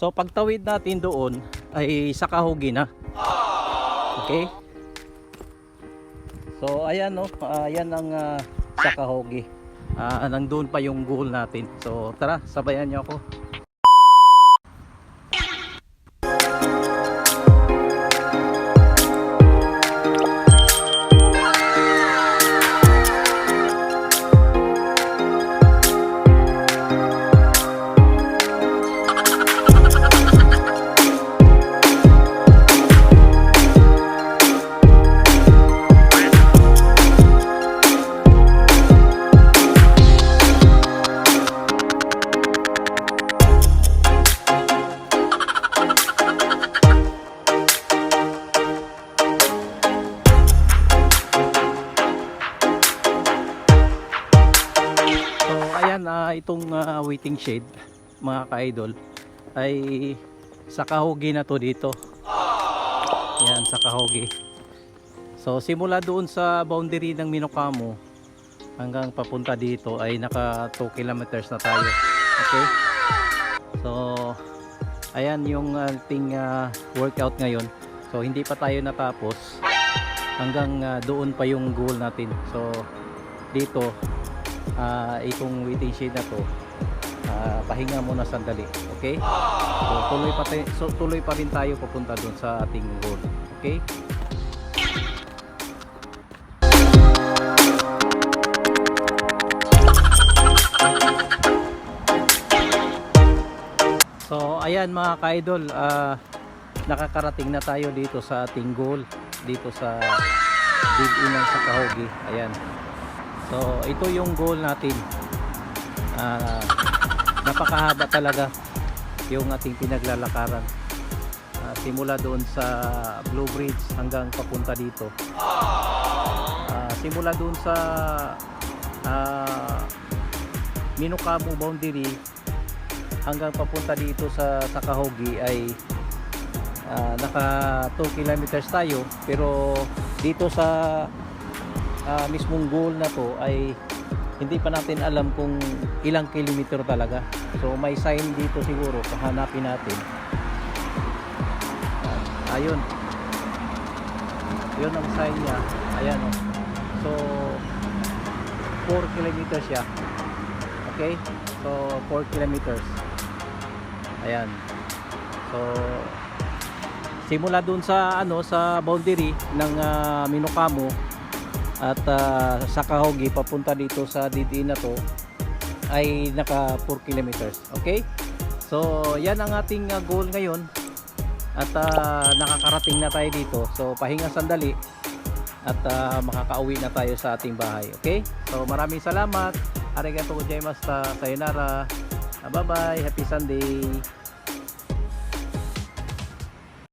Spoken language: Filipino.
So pagtawid natin doon ay sa Kahugi na. Okay? So ayan no, ah, ayan ang uh, sa Kahugi. Ah, nandun pa yung goal natin. So tara, sabayan niyo ako. So ayan ah, itong ah, waiting shade mga ka-idol ay sa Kahugi na to dito. Yan sa Kahugi. So simula doon sa boundary ng Minokamo hanggang papunta dito ay naka 2 kilometers na tayo. Okay? So ayan yung ating ah, workout ngayon. So hindi pa tayo natapos hanggang ah, doon pa yung goal natin. So dito ah itong waiting shade na to ah, pahinga muna sandali okay? So tuloy pa tayo, so, tuloy pa rin tayo papunta doon sa ating goal okay? So ayan mga ka-idol ah, nakakarating na tayo dito sa ating goal dito sa Big Inang sa Kahogi ayan So, ito yung goal natin. Ah, napakahaba talaga yung ating pinaglalakaran. Ah, simula doon sa Blue Bridge hanggang papunta dito. Ah, simula doon sa ah, Minokamo boundary hanggang papunta dito sa Sakahogi ay ah, naka 2 kilometers tayo pero dito sa ah, mismong goal na to ay hindi pa natin alam kung ilang kilometer talaga. So may sign dito siguro, hanapin natin. Ah, ayun. Yun ang sign niya. Ayan oh. So 4 kilometers siya. Okay? So 4 kilometers. Ayan. So simula dun sa ano sa boundary ng ah, Minokamo at ah, sa Kahogi papunta dito sa DD na to ay naka 4 kilometers okay? So yan ang ating ah, goal ngayon. At ah, nakakarating na tayo dito. So pahinga sandali at ah, makakauwi na tayo sa ating bahay okay? So maraming salamat. Arigato gozaimashita sayonara. Bye bye happy sunday